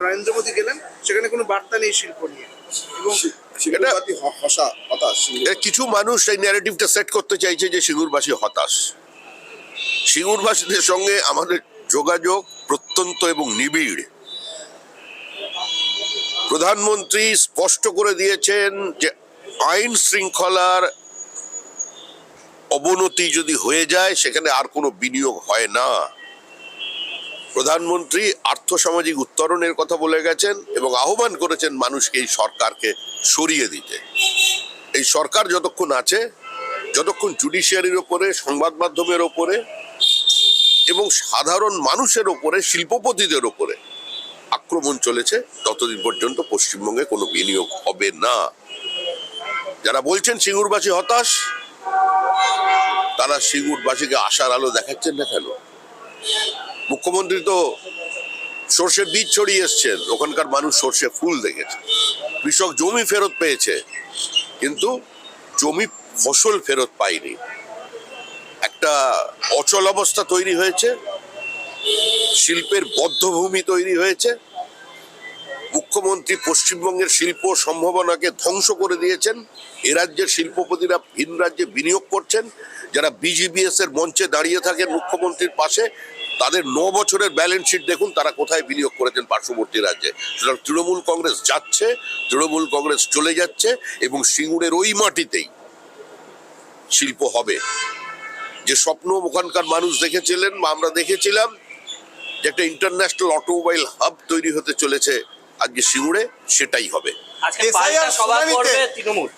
নরেন্দ্র মোদী গেলেন সেখানে কোনো বার্তা নেই শিল্প নিয়ে। এবং এটা এটা হসা হতাশ কিছু মানুষ এই ন্যারেটিভটা সেট করতে চাইছে যে সিঙ্গুরবাসী হতাশ। সিঙ্গুরবাসীদের সঙ্গে আমাদের যোগাযোগ প্রত্যন্ত এবং নিবিড়। প্রধানমন্ত্রী স্পষ্ট করে দিয়েছেন যে আইন শৃঙ্খলার অবনতি যদি হয়ে যায় সেখানে আর কোনো বিনিয়োগ হয় না। প্রধানমন্ত্রী আর্থসামাজিক উত্তরণের কথা বলে গেছেন এবং আহ্বান করেছেন মানুষকে এই সরকারকে সরিয়ে দিতে। এই সরকার যতক্ষণ আছে, যতক্ষণ জুডিশিয়ারির ওপরে, সংবাদ মাধ্যমের ওপরে এবং সাধারণ মানুষের ওপরে, শিল্পপতিদের ওপরে আক্রমণ চলেছে, ততদিন পর্যন্ত পশ্চিমবঙ্গে কোনো বিনিয়োগ হবে না। যারা বলছেন সিঙ্গুরবাসী হতাশ, তারা সিঙ্গুরবাসীকে আশার আলো দেখাচ্ছেন না কেন? মুখ্যমন্ত্রী তো সর্ষের বীজ ছড়িয়ে এসছেন। ওখানকার মানুষ সর্ষে ফুল দেখেছে। কৃষক জমি ফেরত পেয়েছে, কিন্তু জমি ফসল ফেরত পায়নি। একটা অচল অবস্থা তৈরি হয়েছে, শিল্পের বদ্ধভূমি তৈরি হয়েছে, মুখ্যমন্ত্রী পশ্চিমবঙ্গের শিল্প সম্ভাবনাকে ধ্বংস করে দিয়েছেন, এ রাজ্যের শিল্পপতিরা ভিন রাজ্যে বিনিয়োগ করছেন, যারা বিজিবিএস এর মঞ্চে দাঁড়িয়ে থাকেন মুখ্যমন্ত্রীর পাশে তাদের ন বছরের ব্যালেন্স শিট দেখুন তারা কোথায় বিনিয়োগ করেছেন পার্শ্ববর্তী রাজ্যে। সুতরাং তৃণমূল কংগ্রেস যাচ্ছে তৃণমূল কংগ্রেস চলে যাচ্ছে এবং সিঙ্গুরের ওই মাটিতেই শিল্প হবে। যে স্বপ্ন ওখানকার মানুষ দেখেছিলেন বা আমরা দেখেছিলাম যে একটা ইন্টারন্যাশনাল অটোমোবাইল হাব তৈরি হতে চলেছে আজকে সিঙ্গুরে সেটাই হবে। তৃণমূল